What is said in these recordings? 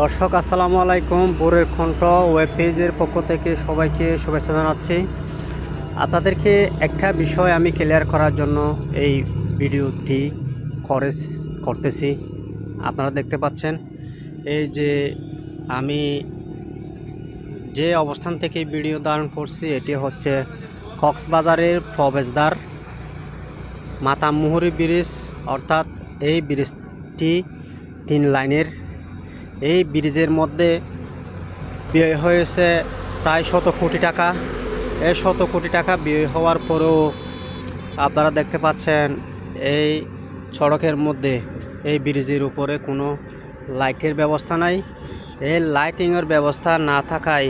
দর্শক, আসসালামু আলাইকুম। বোরের কণ্ঠ ওয়েব পেজের পক্ষ থেকে সবাইকে শুভেচ্ছা জানাচ্ছি। আপনাদেরকে একটা বিষয় আমি ক্লিয়ার করার জন্য এই ভিডিওটি করে করতেছি। আপনারা দেখতে পাচ্ছেন, এই যে আমি যে অবস্থান থেকে ভিডিও ধারণ করছি, এটি হচ্ছে কক্সবাজারের প্রবেশদ্বার, মাতামুহুরি ব্রিজ, অর্থাৎ এই ব্রিজটি তিন লাইনের এই ব্রিজের মধ্যে ব্যয় হয়েছে প্রায় শত কোটি টাকা। এই শত কোটি টাকা ব্যয় হওয়ার পরেও আপনারা দেখতে পাচ্ছেন এই সড়কের মধ্যে, এই ব্রিজের উপরে কোনো লাইটের ব্যবস্থা নাই। এই লাইটিংয়ের ব্যবস্থা না থাকায়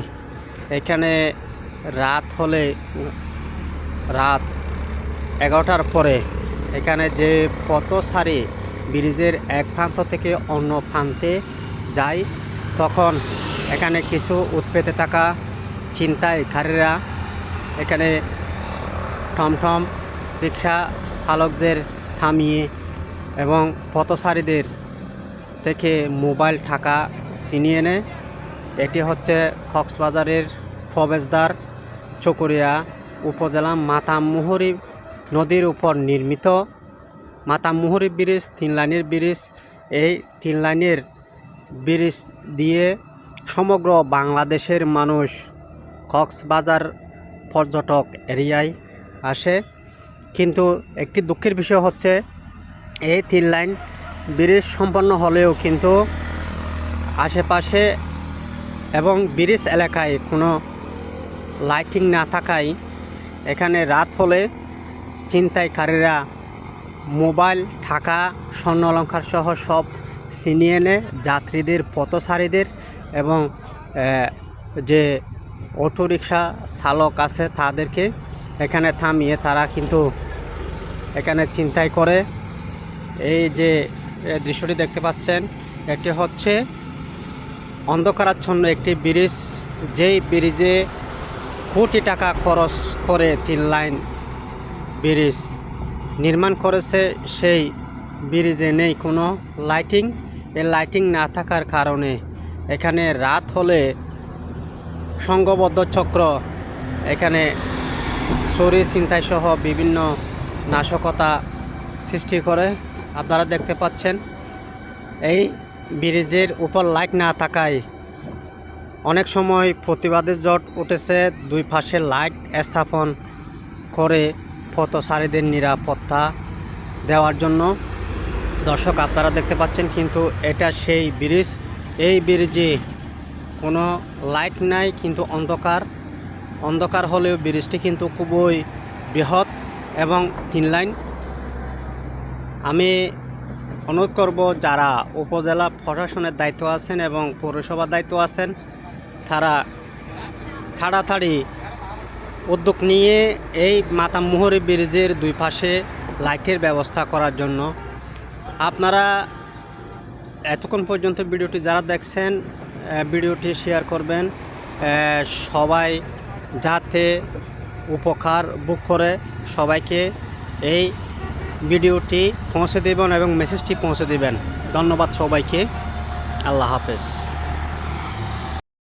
এখানে রাত হলে, রাত এগারোটার পরে এখানে যে পথ পথসারি ব্রিজের এক প্রান্ত থেকে অন্য প্রান্তে যায় তখন এখানে কিছু উৎপেতে থাকা ছিনতাইকারীরা এখানে টমটম রিক্সা চালকদের থামিয়ে এবং পথসারীদের থেকে মোবাইল টাকা ছিনিয়ে নেয়। এটি হচ্ছে কক্সবাজারের প্রবেশদ্বার, চকরিয়া উপজেলা মাতামুহুরি নদীর উপর নির্মিত। মাতামুহুরি ব্রিজ, তিন লাইনের ব্রিজ। এই তিন লাইনের ব্রিজ দিয়ে সমগ্র বাংলাদেশের মানুষ কক্সবাজার পর্যটক এরিয়ায় আসে। কিন্তু একটি দুঃখের বিষয় হচ্ছে, এই তিন লাইন ব্রিজ সম্পন্ন হলেও কিন্তু আশেপাশে এবং ব্রিজ এলাকায় কোনো লাইটিং না থাকায় এখানে রাত হলে ছিনতাইকারীরা মোবাইল টাকা স্বর্ণ অলঙ্কার সহ সব ছিনিয়ে এনে যাত্রীদের পথসারীদের এবং যে অটোরিকশা চালক আছে তাদেরকে এখানে থামিয়ে তারা কিন্তু এখানে চিন্তাই করে। এই যে দৃশ্যটি দেখতে পাচ্ছেন, এটি হচ্ছে অন্ধকারাচ্ছন্ন একটি ব্রিজ। যেই ব্রিজে কোটি টাকা খরচ করে তিন লাইন ব্রিজ নির্মাণ করেছে সেই ব্রিজে নেই কোনো লাইটিং। এ লাইটিং না থাকার কারণে এখানে রাত হলে সংঘবদ্ধ চক্র, এখানে চুরি, ছিনতাই সহ বিভিন্ন নাশকতা সৃষ্টি করে। আপনারা দেখতে পাচ্ছেন, এই ব্রিজের উপর লাইট না থাকায় অনেক সময় প্রতিবাদের জট উঠেছে। দুই পাশে লাইট স্থাপন করে পথচারীদের নিরাপত্তা দেওয়ার জন্য। দর্শক, আপনারা দেখতে পাচ্ছেন কিন্তু এটা সেই ব্রিজ। এই ব্রিজে কোনো লাইট নাই, কিন্তু অন্ধকার। অন্ধকার হলেও ব্রিজটি কিন্তু খুবই বৃহৎ এবং তিন লাইন আমি অনুরোধ করব, যারা উপজেলা প্রশাসনের দায়িত্ব আছেন এবং পৌরসভার দায়িত্ব আছেন, তারা তাড়াতাড়ি উদ্যোগ নিয়ে এই মাতামুহুরি ব্রিজের দুই পাশে লাইটের ব্যবস্থা করার জন্য আপনারা এতক্ষণ পর্যন্ত ভিডিওটি যারা দেখছেন ভিডিওটি শেয়ার করবেন সবাই যাতে উপকার বুক করে, সবাইকে এই ভিডিওটি পৌঁছে দেবেন এবং মেসেজটি পৌঁছে দেবেন। ধন্যবাদ সবাইকে। আল্লাহ হাফেজ।